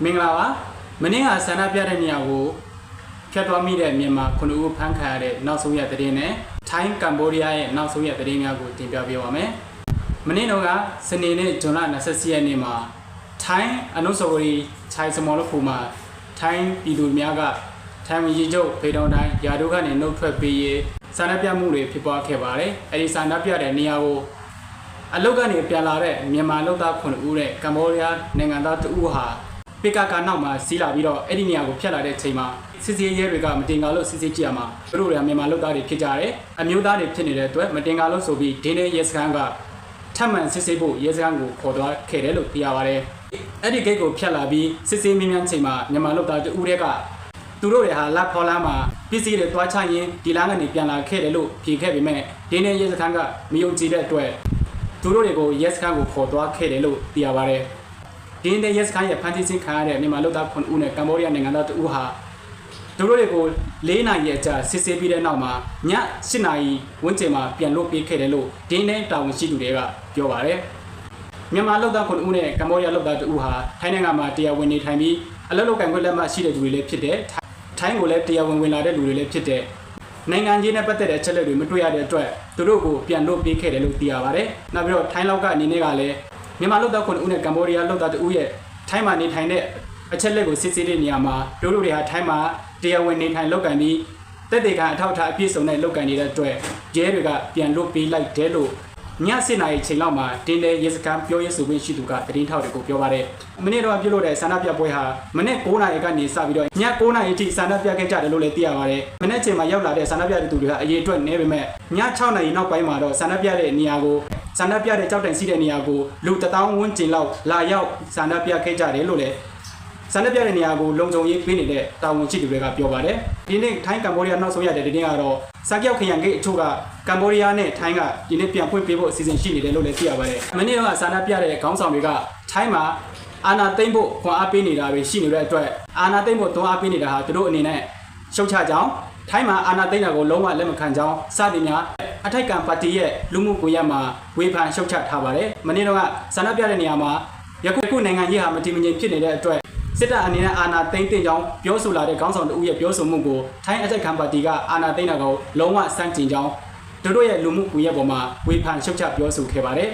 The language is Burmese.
မင်္ဂလာပါမင်းကဆန္ဒပြတဲ့နေရာကိုဖြတ်သွားမိတဲ့မြန်မာခုနှစ်ဦးဖမ်းခံရတဲ့နောက်ဆုံးရသတင်းနဲ့ထိုင်းကမ္ဘောဒီးယားရဲ့နောက်ဆုံးရသတင်းများကိုတင်ပြပေးပါမယ်မနေ့တော့ကစနေနေ့ဇွန်လ24ရက်နေ့မှာထိုင်းအနုစဝရီခြိုင်စမော်လဖူမှာထိုင်းပြည်သူများကထိုင်းပြည်ချုပ်ဖေတောင်တိုင်းယာတို့ကနေနှုတ်ထွက်ပေးရေးဆန္ဒပြမှုတွေဖြစ်ပွားခဲ့ပါတယ်အဲဒီဆန္ဒပြတဲ့နေရာကိုအလုတ်ကနေပြန်လာတဲ့မြန်မာလူသား9ဦးနဲ့ကမ္ဘောဒီးယားနိုင်ငံသား2ဦးဟာ ပစ်ကကနောက်မှာစီးလာပြီးတော့အဲ့ဒီနေရာကိုဖျက်လာတဲ့ချိန်မှာစစ်စေးရဲတွေကမတင်ကားလို့စစ်စေးကြည့်ရမှာသူတို့တွေကမြန်မာလူသားတွေဖြစ်ကြတယ်အမျိုးသားတွေဖြစ်နေတဲ့အတွက်မတင်ကားလို့ဆိုပြီးဒင်းနေရဲစခန်းကထပ်မံစစ်ဆေးဖို့ရဲစခန်းကိုခေါ်သွားခဲ့တယ်လို့သိရပါတယ်အဲ့ဒီဂိတ်ကိုဖျက်လာပြီးစစ်စေးမြင်းမြန်းချိန်မှာမြန်မာလူသား2ဦးတွေကသူတို့တွေဟာလက်ဖော်လမ်းမှာပစ္စည်းတွေတွားချရင်းဒီလမ်းကနေပြန်လာခဲ့တယ်လို့ဖြေခဲ့ပေမဲ့ဒင်းနေရဲစခန်းကမယုံကြည်တဲ့အတွက်သူတို့တွေကို yes ခန်းကိုခေါ်သွားခဲ့တယ်လို့သိရပါတယ်။ ဒီနေ့ yes ခန်းရဲ့ဖန်တီးခြင်းခံရတဲ့မြန်မာလူသား9ဦးနဲ့ကမ္ဘောဒီးယားနိုင်ငံသား2ဦးဟာသူတို့တွေကို၄နိုင်ရဲ့အကြာစစ်ဆေးပြီးတဲ့နောက်မှာည7နာရီဝန်းကျင်မှာပြန်လွတ်ပေးခဲ့တယ်လို့ဒီနေ့တာဝန်ရှိသူတွေကပြောပါတယ်။မြန်မာလူသား9ဦးနဲ့ကမ္ဘောဒီးယားလူသား2ဦးဟာထိုင်းနိုင်ငံမှာတရားဝင်နေထိုင်ပြီးအလုပ်လုပ်ကံခွင့်လက်မှတ်ရှိတဲ့သူတွေလည်းဖြစ်တဲ့ထိုင်းကိုလည်းတရားဝင်ဝင်လာတဲ့လူတွေလည်းဖြစ်တဲ့နိုင်ငံကြီးနဲ့ပတ်သက်တဲ့အချက်အလက်တွေမတွေ့ရတဲ့အတွက်သူတို့ကိုပြန်လွတ်ပေးခဲ့တယ်လို့သိရပါတယ်။နောက်ပြီးတော့ထိုင်းလောက်ကအနေနဲ့ကလည်း မြန်မာလူသား9ဦးနဲ့ကမ္ဘောဒီးယားလူသား2ဦးရဲ့ထိုင်းမှာနေထိုင်တဲ့အချက်အလက်ကိုစစ်ဆေးတဲ့နေရာမှာတို့တို့တွေဟာထိုင်းမှာတရားဝင်နေထိုင်လုပ်ကန်ပြီးတက်တေကအထောက်အထားအပြည့်စုံနဲ့လုပ်ကန်နေတဲ့အတွက်ရဲတွေကပြန်လွတ်ပေးလိုက်တယ်လို့ည7နာရီချိန်လောက်မှာတင်းတဲ့ရေစကန်ပြောရေးဆိုခွင့်ရှိသူကသတင်းထောက်တွေကိုပြောပါတယ်။မနေ့တော့ပြုလုပ်တဲ့ဆန္ဒပြပွဲဟာမနေ့9နာရီကနေစပြီးတော့ည9နာရီအထိဆန္ဒပြခဲ့ကြတယ်လို့လည်းသိရပါတယ်။မနေ့ချိန်မှာရောက်လာတဲ့ဆန္ဒပြတဲ့သူတွေကအရေးအတွက်နည်းပေမဲ့ည6နာရီနောက်ပိုင်းမှာတော့ဆန္ဒပြတဲ့နေရာကို ဆန္ဒပြတဲ့ကြောက်တိုင်စီးတဲ့နေရာကိုလူတထောင်ဝန်းကျင်လောက်လာရောက်ဆန္ဒပြခဲ့ကြတယ်လို့လည်းဆန္ဒပြတဲ့နေရာကိုလုံခြုံရေးပေးနေတဲ့တာဝန်ရှိသူတွေကပြောပါတယ်။ဒီနေ့ထိုင်းကမ္ဘောဒီးယားနောက်ဆုံးရတဲ့တဲ့တင်ကတော့စားကြောက်ခရံဂိတ်အချို့ကကမ္ဘောဒီးယားနဲ့ထိုင်းကဒီနေ့ပြန်ဖွင့်ပေးဖို့အစီအစဉ်ရှိနေတယ်လို့လည်းသိရပါတယ်။မနေ့ကဆန္ဒပြတဲ့ခေါင်းဆောင်တွေကထိုင်းမှာအာနာသိမ့်ဖို့ခွန်အားပေးနေတာတွေရှိနေတဲ့အတွက်အာနာသိမ့်ဖို့တွန်းအားပေးနေတာဟာသူတို့အနေနဲ့ရှုတ်ချကြောင်း ထိုင်းမှာအာနာသိမ့်တာကိုလုံးဝလက်မခံကြောင်းစသည်များအထိုက်ကံပါတီရဲ့လူမှုကွန်ရက်မှာဝေဖန်ရှုတ်ချထားပါတယ်။မနေ့တော့ကဆန္ဒပြတဲ့နေရာမှာယခုခုနိုင်ငံကြီးဟာမတည်မငြိမ်ဖြစ်နေတဲ့အတွက်စစ်တပ်အနေနဲ့အာဏာသိမ်းတင်ကြောင်းပြောဆိုလာတဲ့ခေါင်းဆောင်တဦးရဲ့ပြောဆိုမှုကိုထိုင်းအကြိုက်ခံပါတီကအာဏာသိမ်းတာကိုလုံးဝစန့်ကျင်ကြောင်းတို့တို့ရဲ့လူမှုကွန်ရက်ပေါ်မှာဝေဖန်ရှုတ်ချပြောဆိုခဲ့ပါတယ်